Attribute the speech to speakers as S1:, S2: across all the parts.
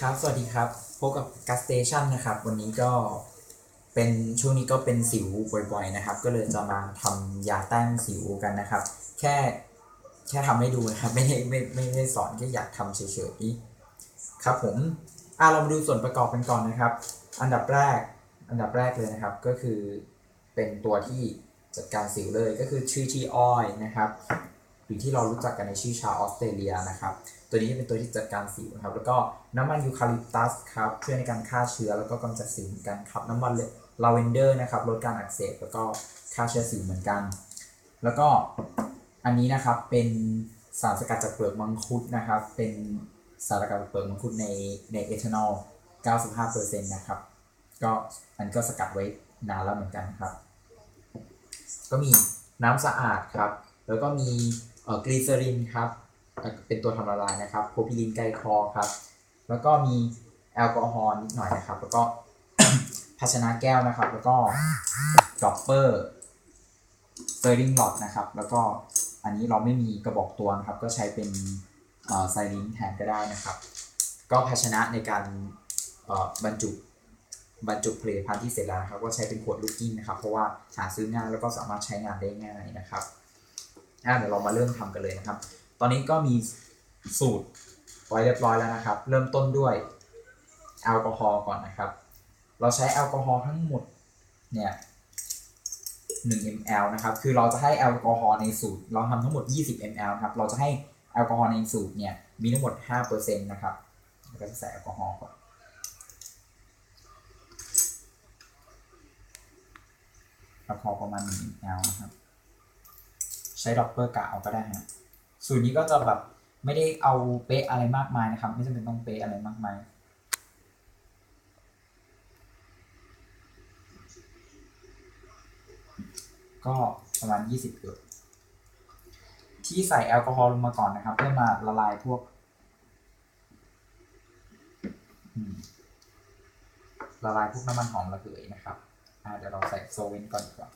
S1: ครับ สวัสดีครับ พบกับกัสเตชันนะครับ วันนี้ก็เป็นช่วงนี้ก็เป็นสิวบ่อยๆนะครับ ก็เลยจะมาทำยาแต้มสิวกันนะครับ แค่แค่ทำให้ดูนะครับ ไม่ได้ไม่ไม่ได้สอนแค่อยากทำเฉยๆครับผมอะเรามาดูส่วนประกอบกันก่อนนะครับ อันดับแรก อันดับแรกเลยนะครับ ก็คือเป็นตัวที่จัดการสิวเลย ก็คือชื่อที่ออยนะครับ หรือที่เรารู้จักกันในชื่อชาวออสเตรเลียนะครับ ตัวนี้จะเป็นตัวที่จัดการสิวนะครับ แล้วก็น้ำมันยูคาลิปตัสครับช่วยในการฆ่าเชื้อแล้วก็กำจัดสิวเหมือนกันครับ น้ำมันลาเวนเดอร์นะครับลดการอักเสบแล้วก็ฆ่าเชื้อสิวเหมือนกัน แล้วก็อันนี้นะครับเป็นสารสกัดจากเปลือกมังคุดนะครับ เป็นสารสกัดจากเปลือกมังคุดในในเอทานอล 95%นะครับ ก็อันก็สกัดไว้นานแล้วเหมือนกันครับ ก็มีน้ำสะอาดครับ แล้วก็มี กลีเซอรินครับ เป็นตัวทำละลายนะครับโพพิลีนไกลคอครับ แล้วก็มีแอลกอฮอล์นิดหน่อยนะครับ แล้วก็ภาชนะแก้วนะครับ แล้วก็ดรอปเปอร์เซอร์ริงหลอดนะครับ แล้วก็อันนี้เราไม่มีกระบอกตัวนะครับ ก็ใช้เป็นไซริงแทนก็ได้นะครับ ก็ภาชนะในการเอ่อบรรจุบรรจุผลิตภัณฑ์ที่เสร็จแล้วนะครับ ก็ใช้เป็นขวดลูกกิ้งนะครับ เพราะว่าหาซื้อง่ายแล้วก็สามารถใช้งานได้ง่ายนะครับ อะเดี๋ยวเรามาเริ่มทำกันเลยนะครับ ตอนนี้ก็มีสูตรไว้เรียบร้อยแล้วนะครับ เริ่มต้นด้วยแอลกอฮอล์ก่อนนะครับ เราใช้แอลกอฮอล์ทั้งหมดเนี่ย1 ml นะครับ คือเราจะให้แอลกอฮอล์ในสูตร เราทำทั้งหมด 20 ml ครับ เราจะให้แอลกอฮอล์ในสูตรเนี่ย มีทั้งหมด 5%นะครับ แล้วก็จะใส่แอลกอฮอล์ก่อน แอลกอฮอล์ประมาณ 1 ml นะครับ ใช้ดอปเปอร์กะเอาก็ได้ฮะสูตรนี้ก็จะแบบไม่ได้เอาเป๊ะอะไรมากมายนะครับ ไม่จำเป็นต้องเป๊ะอะไรมากมายก็ประมาณ 20หยดที่ใส่แอลกอฮอล์ลงมาก่อนนะครับ เพื่อมาละลายพวกละลายพวกน้ำมันหอมระเหยนะครับอาเดี๋ยวเราใส่โซเวนก่อนดีกว่า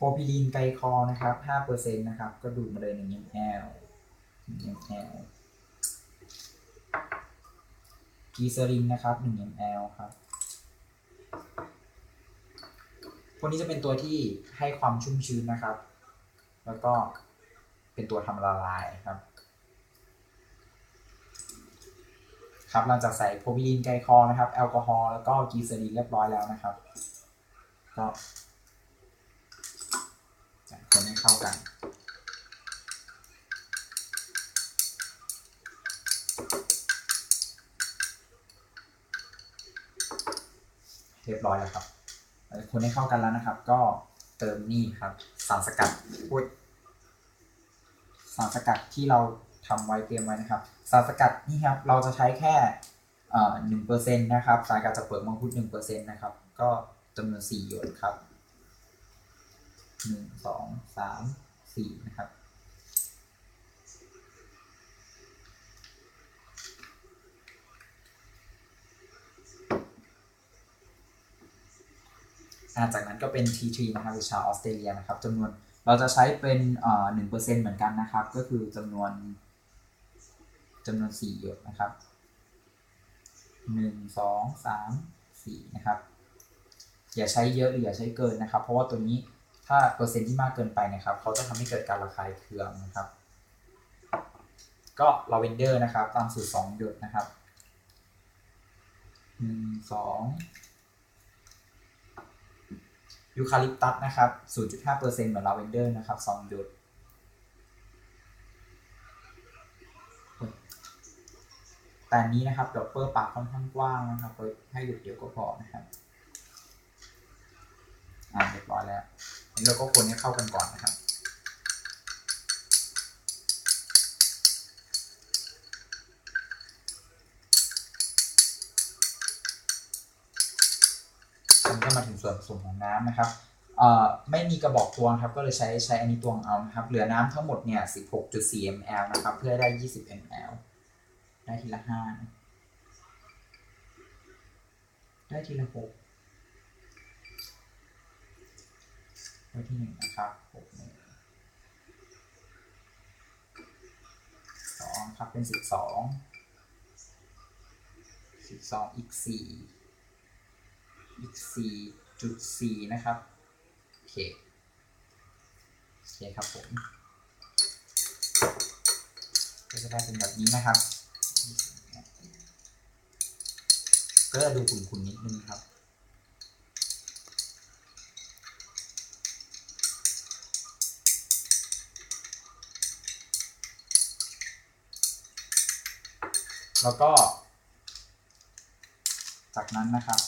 S1: โพพิลีนไกลคอนะครับ5%นต์นะครับ ก็ดูดมาเลย1 ml 1 ml กีเซรินนะครับ1 ml ครับพวกนี้จะเป็นตัวที่ให้ความชุ่มชื้นนะครับ แล้วก็เป็นตัวทำละลายครับ ครับหลังจากใส่โพพิลีนไกลคอนะครับ แอลกอฮอล์แล้วก็กีเซรินเรียบร้อยแล้วนะครับ ก็ คนให้เข้า กัน เรียบร้อยแล้วครับเอ่อคนให้เข้ากันแล้วนะครับ ก็เติมนี่ครับ สารสกัดพูดสารสกัดที่เราทำไว้เตรียมไว้นะครับ สารสกัดนี่ครับ เราจะใช้แค่หนึ่งเปอร์เซ็นต์นะครับ สารสกัดจากเปลือกมังคุดหนึ่งเปอร์เซ็นต์นะครับ ก็จำนวนสี่หยดครับ หนึ่งสองสามสี่นะครับาจากนั้นก็เป็น T3 นะครับเป็นชาออสเตรเลียนะครับจำนวนเราจะใช้เป็นเอ่อหนึ่งเปอร์เซ็นต์เหมือนกันนะครับ ก็คือจำนวนจำนวนสี่หยดนะครับหนึ่งสองสามสี่นะครับ อย่าใช้เยอะหรืออย่าใช้เกินนะครับ เพราะว่าตัวนี้ ถ้าเปอร์เซ็นต์ที่มากเกินไปนะครับ เขาจะทำให้เกิดการระคายเคืองนะครับ ก็ลาเวนเดอร์นะครับ ตามสูตรสองหยดนะครับหนึ่งสองยูคาลิปตัสนะครับ0.5%เหมือนลาเวนเดอร์นะครับสองหยดแต่นี้นะครับดอปเปอร์ปากค่อนข้างกว้างนะครับให้หยุดเดียวก็พอนะครับ อ่าเรียบร้อยแล้ว นี้เราก็คนให้เข้ากันก่อนนะครับทันก็มาถึงส่วนผสมของน้ำนะครับไม่มีกระบอกตวงครับ ก็เลยใช้ใช้อันนี้ตวงเอานะครับ เหลือน้ำทั้งหมดเนี่ย 16.4 ml นะครับ เพื่อได้ 20 ml ได้ทีละ 5 ได้ทีละ 6 ถ้วยที่หนึ่งนะครับหกหนึ่งสองครับเป็นสิบสองสิบสองอีกสี่อีกสี่จุดสี่นะครับ โอเค โอเคครับผมก็จะได้เป็นแบบนี้นะครับ ก็จะดูขุ่นๆนิดนึงครับ แล้วก็ จากนั้นนะครับ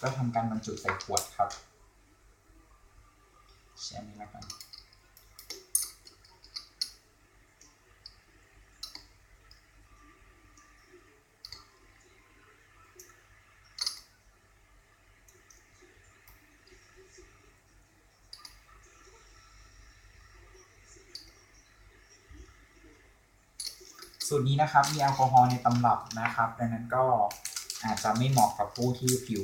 S1: ก็ทำการบรรจุใส่ขวดครับใช่นี้แล้วกัน สูตรนี้นะครับมีแอลกอฮอล์ในตำรับนะครับดังนั้นก็อาจจะไม่เหมาะกับผู้ที่ผิว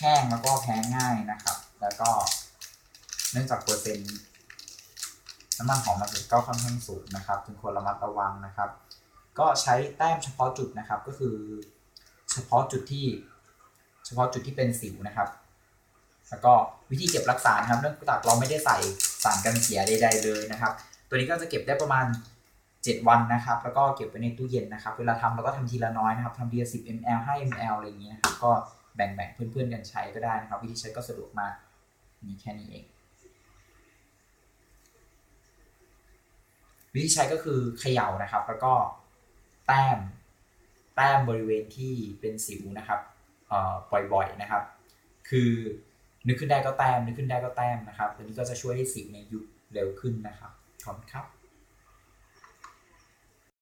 S1: แห้งแล้วก็แพ้ง่ายนะครับ แล้วก็เนื่องจากเปอร์เซ็นต์น้ำมันหอมมันก็ค่อนข้างสูงนะครับจึงควรระมัดระวังนะครับ ก็ใช้แต้มเฉพาะจุดนะครับก็คือ เฉพาะจุดที่ เฉพาะจุดที่เป็นสิวนะครับ แล้วก็วิธีเก็บรักษานะครับเนื่องจากเราไม่ได้ใส่สารกันเสียใดๆเลยนะครับ ตัวนี้ก็จะเก็บได้ประมาณ 7 วันนะครับ แล้วก็เก็บไว้ในตู้เย็นนะครับ เวลาทำเราก็ทำทีละน้อยนะครับทำทีละ10 ml 5 ml อะไรอย่างนี้นะครับก็แบ่งๆเพื่อนๆกันใช้ก็ได้นะครับ วิธีใช้ก็สะดวกมากมีแค่นี้เอง วิธีใช้ก็คือเขย่านะครับ แล้วก็แต้มแต้มบริเวณที่เป็นสิวนะครับบ่อยๆนะครับ คือนึกขึ้นได้ก็แต้มนึกขึ้นได้ก็แต้มนะครับตัวนี้ก็จะช่วยให้สิวเนี่ยยุบเร็วขึ้นนะครับขอบคุณครับ